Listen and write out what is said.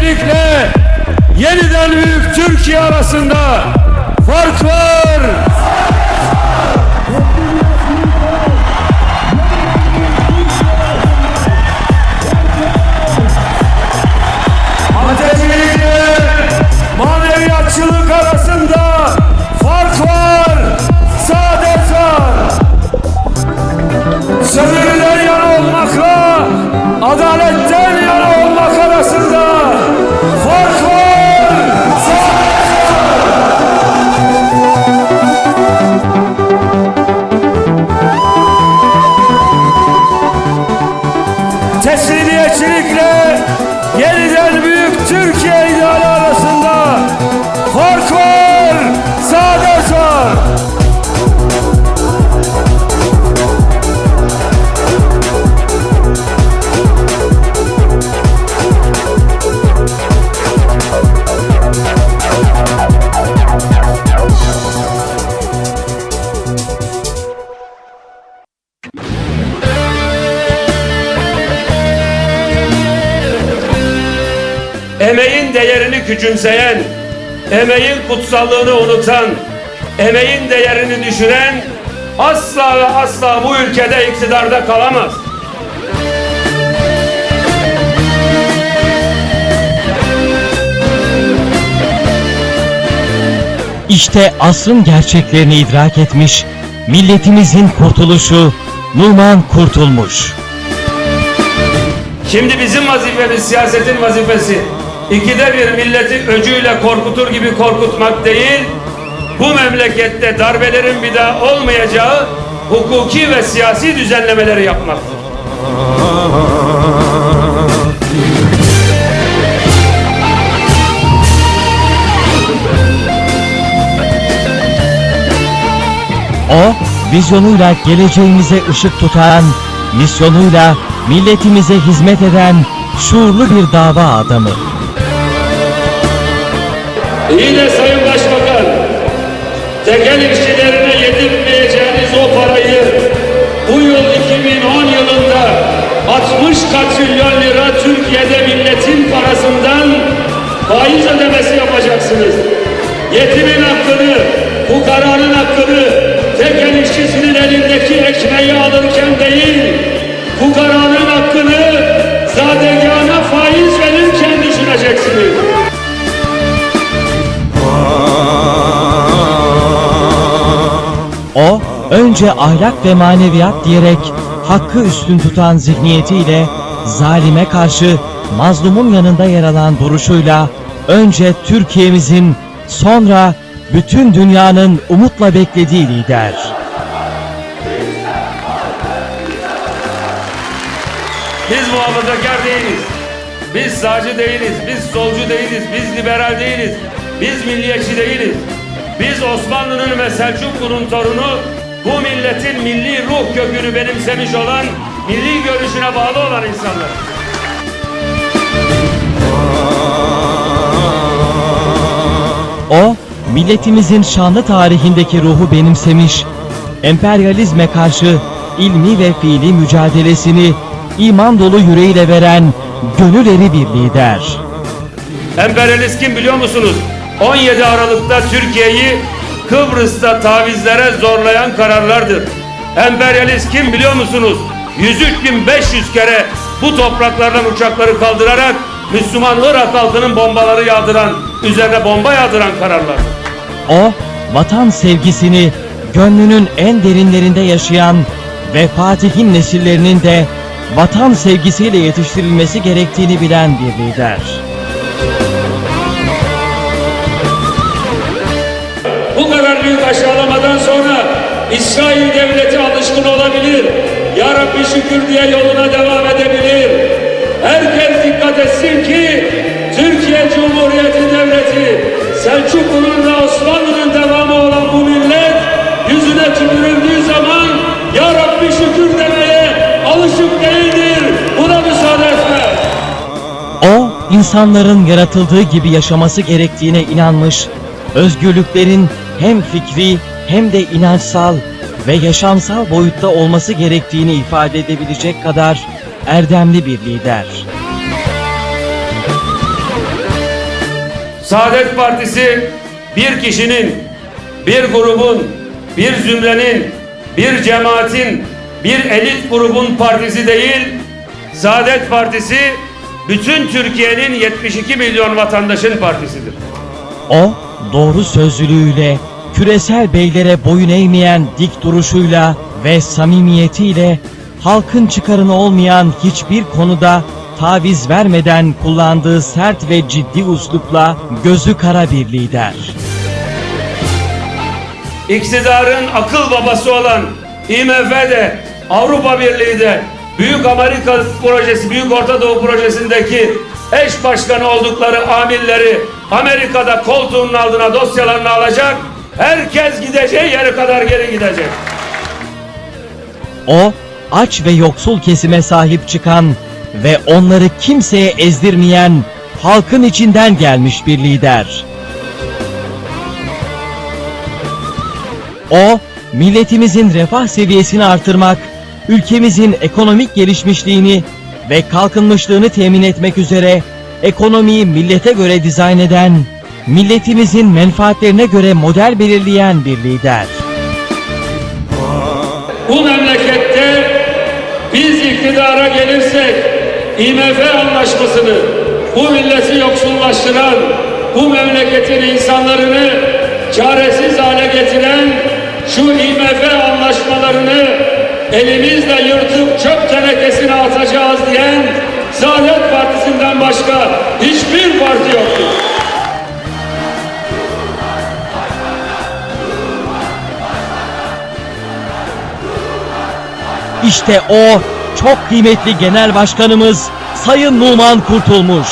teslimiyetçilikle yeniden büyük Türkiye arasında fark var. Teslimiyetçilikle yeniden büyük Türkiye ideali Emeğin değerini küçümseyen, emeğin kutsallığını unutan, emeğin değerini düşüren asla ve asla bu ülkede iktidarda kalamaz. İşte asrın gerçeklerini idrak etmiş, milletimizin kurtuluşu Numan Kurtulmuş. Şimdi bizim vazifemiz siyasetin vazifesi. İkide bir milleti öcüyle korkutur gibi korkutmak değil, bu memlekette darbelerin bir daha olmayacağı hukuki ve siyasi düzenlemeleri yapmaktır. O, vizyonuyla geleceğimize ışık tutan, misyonuyla milletimize hizmet eden şuurlu bir dava adamı. İyi de Sayın Başbakan, tekel işçilerine yedirmeyeceğiniz o parayı bu yıl 2010 yılında 60 katrilyon lira Türkiye'de milletin parasından faiz ödemesi yapacaksınız. Yetimin hakkını, bu kararın hakkını O, önce ahlak ve maneviyat diyerek hakkı üstün tutan zihniyetiyle zalime karşı mazlumun yanında yer alan duruşuyla önce Türkiye'mizin sonra bütün dünyanın umutla beklediği lider. Biz muhafazakar değiliz. Biz sağcı değiliz. Biz solcu değiliz. Biz liberal değiliz. Biz milliyetçi değiliz. Biz Osmanlı'nın ve Selçuklu'nun torunu bu milletin milli ruh kökünü benimsemiş olan, milli görüşüne bağlı olan insanlar. O, milletimizin şanlı tarihindeki ruhu benimsemiş, emperyalizme karşı ilmi ve fiili mücadelesini iman dolu yüreğiyle veren gönül eri bir lider. Emperyalist kim biliyor musunuz? 17 Aralık'ta Türkiye'yi Kıbrıs'ta tavizlere zorlayan kararlardır. Emperyalist kim biliyor musunuz? 103.500 kere bu topraklardan uçakları kaldırarak Müslüman Irak halkının bombaları yağdıran, üzerine bomba yağdıran kararlardır. O, vatan sevgisini gönlünün en derinlerinde yaşayan ve Fatih'in nesillerinin de vatan sevgisiyle yetiştirilmesi gerektiğini bilen bir lider. İsrail devleti alışkın olabilir. Ya Rabbi şükür diye yoluna devam edebilir. Herkes dikkat etsin ki Türkiye Cumhuriyeti Devleti Selçuklu'nun ve Osmanlı'nın devamı olan bu millet yüzüne tükürüldüğü zaman Ya Rabbi şükür demeye alışık değildir. Buna müsaade etmez. O, insanların yaratıldığı gibi yaşaması gerektiğine inanmış, özgürlüklerin hem fikri hem de inançsal ve yaşamsal boyutta olması gerektiğini ifade edebilecek kadar erdemli bir lider. Saadet Partisi bir kişinin, bir grubun, bir zümrenin, bir cemaatin, bir elit grubun partisi değil, Saadet Partisi bütün Türkiye'nin 72 milyon vatandaşın partisidir. O, doğru sözlülüğüyle, küresel beylere boyun eğmeyen dik duruşuyla ve samimiyetiyle halkın çıkarını olmayan hiçbir konuda taviz vermeden kullandığı sert ve ciddi uslupla gözü kara bir lider. İktidarın akıl babası olan IMF'de, Avrupa Birliği'de, Büyük Amerika projesi, Büyük Orta Doğu projesindeki eş başkanı oldukları amirleri Amerika'da koltuğunun altına dosyalarını alacak, herkes gideceği yere kadar geri gidecek. O, aç ve yoksul kesime sahip çıkan ve onları kimseye ezdirmeyen halkın içinden gelmiş bir lider. O, milletimizin refah seviyesini artırmak, ülkemizin ekonomik gelişmişliğini ve kalkınmışlığını temin etmek üzere ekonomiyi millete göre dizayn eden, milletimizin menfaatlerine göre model belirleyen bir lider. Bu memlekette biz iktidara gelirsek IMF anlaşmasını bu milleti yoksullaştıran, bu memleketin insanlarını çaresiz hale getiren şu IMF anlaşmalarını elimizle yırtıp çöp tenekesine atacağız diyen Saadet Partisi'nden başka hiçbir parti yoktur. İşte o çok kıymetli genel başkanımız Sayın Numan Kurtulmuş.